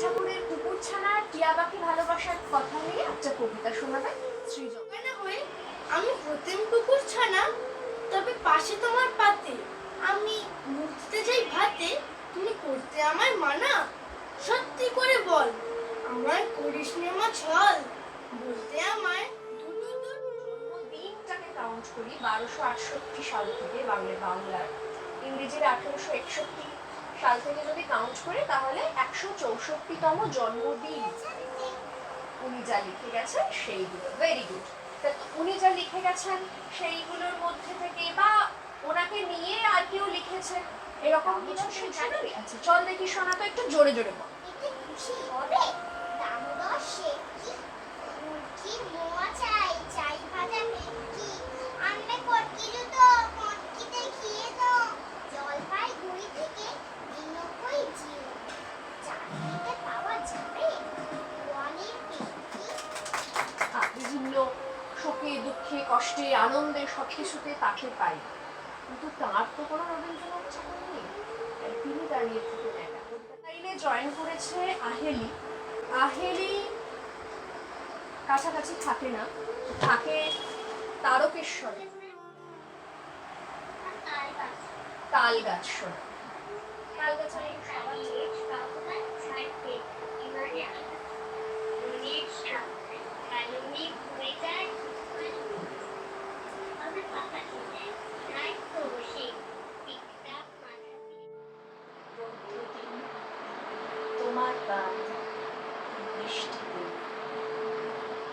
ঠাকুরের কুকুর ছানা টিয়া পাখি ভালোবাসার কথা নিয়ে একটা কবিতা শোনাবে সৃজন না হয়ে আমি হতেম কুকুর ছানা তবে পাশে তোমার পাতে। আমি মুখ যাই ভাতে তুমি করতে আমায় মানা। সত্যি করে বল আমায় করিস নে মা ছল। বলতে আমায় জন্মদিনটাকে কাউন্ট করি বারোশো আটষট্টি সাল থেকে বাংলা বাংলার। ইংরেজির আঠেরোশো একষট্টি সাল থেকে যদি কাউন্ট করি, তাহলে একশো চৌষট্টিতম জন্মদিন উনি যা লিখে গেছেন, সেইগুলো। ভেরি গুড উনি যা লিখে গেছেন, সেইগুলোর মধ্যে থেকে বা ওনাকে নিয়ে আর কেউ লিখেছেন, এরকম কিছু শিখছি আচ্ছা চল দেখি শোনা তো একটু জোরে জোরে বল। সে কষ্টে, আনন্দে সব কিছুতে তাকে পাই। কিন্তু তার তো কোনো রবীন্দ্রনাথ ঠাকুর নেই। তিনি দাঁড়িয়ে তাইলে জয়েন করেছে আহেলি। আহেলি কাছাকাছি থাকে না, থাকে তারকেশ্বরে। তাল গাছ শোনা তাল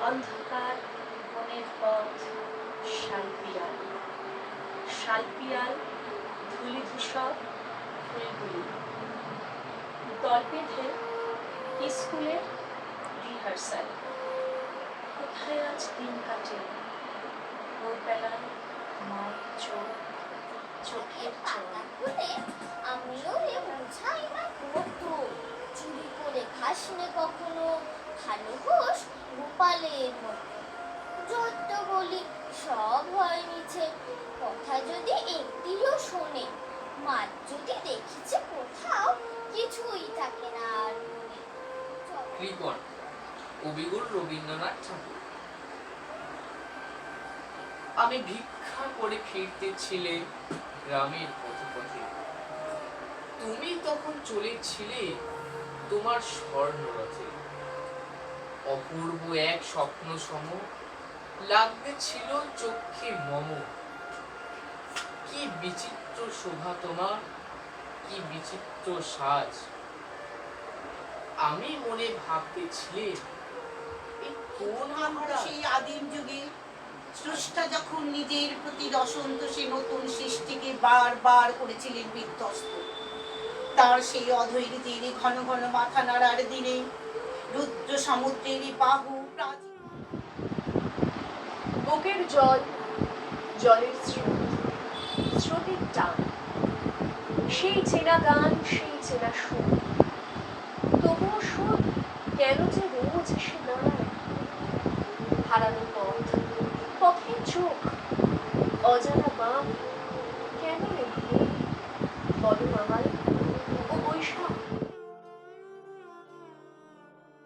অন্ধকার বনের পথ শালপিয়াল শালপিয়াল ধুলি ধূসর, ফুলগুলি। দল বেঁধে স্কুলের রিহার্সাল। কোথায় আজ দিন কাটে? ভোরবেলায় মায়ের চোখ, চোখের খুলে আমিও করে খাসনে কখনো। ভালো হোস গোপালের মতো। যত বলি, সব হয় মিছে। কথা যদি একটিও শোনে, মার যদি দেখিছে কোথাও, কিছুই থাকে না আর মনে। কৃপণ, কবিগুরু রবীন্দ্রনাথ ঠাকুর। আমি ভিক্ষা করে ফিরতেছিলে গ্রামের পথে পথে তুমি তখন চলেছিলে তোমার স্বর্ণরথে। অপূর্ব এক স্বপ্ন সম লাগতে ছিল চক্ষে মম। কি বিচিত্র শোভা তোমার কি বিচিত্র সাজ। আমি মনে ভাবতেছিলেন এই কোন সেই আদিম যুগে স্রষ্টা যখন নিজের প্রতি রসন্তোষে নতুন সৃষ্টিকে বারবার করেছিলেন বিধ্বস্ত। তার সেই অধৈর্যেরই ঘন ঘন মাথা নাড়ার দিনে রুদ্র সমুদ্রেরই বাহু, প্রাচীন। বুকের জল, জলের স্রোত, স্রোতের টান। সেই চেনা গান, সেই চেনা সুর। তবুও সুর কেন যে রোজ সে দাঁড়ায়? হারানো পথ, পথের চোখ, অজানা বাম কেন রে বলো আমার ও বৈশাখ।